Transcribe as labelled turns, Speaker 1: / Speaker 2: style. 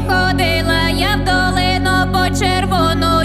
Speaker 1: ходила я в долину по червону.